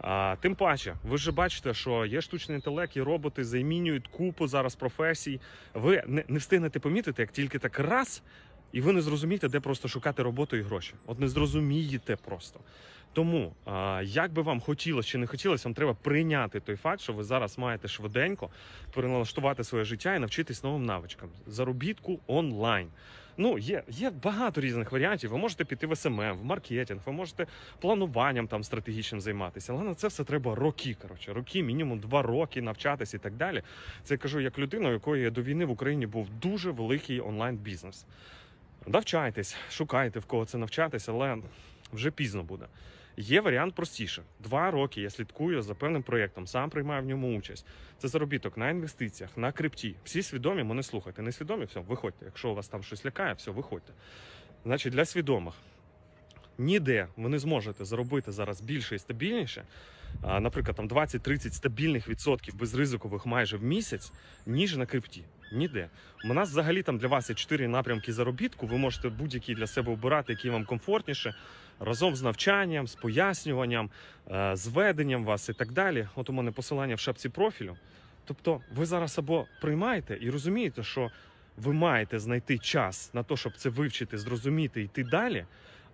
А, тим паче, ви ж бачите, що є штучний інтелект, і роботи замінюють купу зараз професій. Ви не, не встигнете помітити, як тільки так раз, і ви не зрозумієте, де просто шукати роботу і гроші. От не зрозумієте просто. Тому, як би вам хотілося чи не хотілося, вам треба прийняти той факт, що ви зараз маєте швиденько переналаштувати своє життя і навчитись новим навичкам. Заробітку онлайн. Ну, є, є багато різних варіантів. Ви можете піти в СММ, в маркетинг, ви можете плануванням там стратегічним займатися. Але на це все треба роки. Коротше, роки, мінімум два роки навчатися і так далі. Це я кажу як людина, у якої до війни в Україні був дуже великий онлайн бізнес. Навчайтесь, шукайте в кого це навчатися, але вже пізно буде. Є варіант простіше. Два роки я слідкую за певним проєктом, сам приймаю в ньому участь. Це заробіток на інвестиціях, на крипті. Всі свідомі, мене слухайте. Не свідомі, все, виходьте. Якщо у вас там щось лякає, все, виходьте. Значить, для свідомих. Ніде ви не зможете заробити зараз більше і стабільніше, наприклад, там 20-30 стабільних відсотків безризикових майже в місяць, ніж на крипті. Ніде. У нас взагалі там для вас є чотири напрямки заробітку. Ви можете будь-який для себе обирати, який вам комфортніше, разом з навчанням, з пояснюванням, е, з веденням вас і так далі. От у мене посилання в шапці профілю. Тобто, ви зараз або приймаєте і розумієте, що ви маєте знайти час на те, щоб це вивчити, зрозуміти йти далі.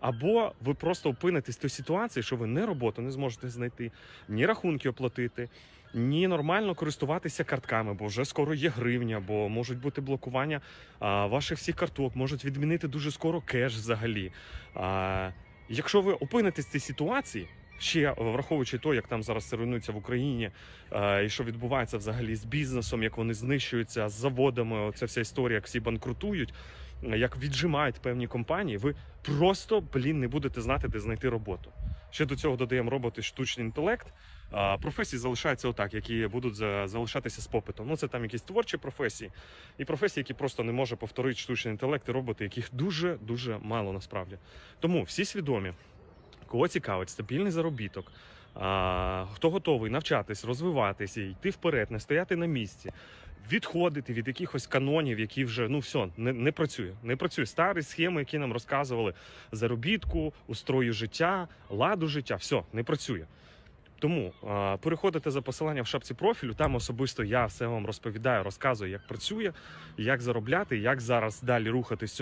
Або ви просто опинитесь в той ситуації, що ви не роботу не зможете знайти, ні рахунки оплатити, ні нормально користуватися картками, бо вже скоро є гривня, бо можуть бути блокування а, ваших всіх карток, можуть відмінити дуже скоро кеш взагалі. А, якщо ви опинитесь в цій ситуації, ще враховуючи те, як там зараз це руйнується в Україні, е, і що відбувається взагалі з бізнесом, як вони знищуються з заводами, оця вся історія, як всі банкрутують, як віджимають певні компанії, ви просто блін не будете знати, де знайти роботу. Ще до цього додаємо роботи штучний інтелект. Професії залишаються отак, які будуть залишатися з попитом. Ну це там якісь творчі професії, і професії, які просто не може повторити штучний інтелект і роботи, яких дуже дуже мало насправді. Тому всі свідомі, кого цікавить стабільний заробіток. Хто готовий навчатись, розвиватися, йти вперед, не стояти на місці, відходити від якихось канонів, які вже ну все не, не працює. Не працює старі схеми, які нам розказували заробітку, устрою життя, ладу життя. Все не працює. Тому а, переходите за посиланням в шапці профілю. Там особисто я все вам розповідаю, розказую, як працює, як заробляти, як зараз далі рухатись.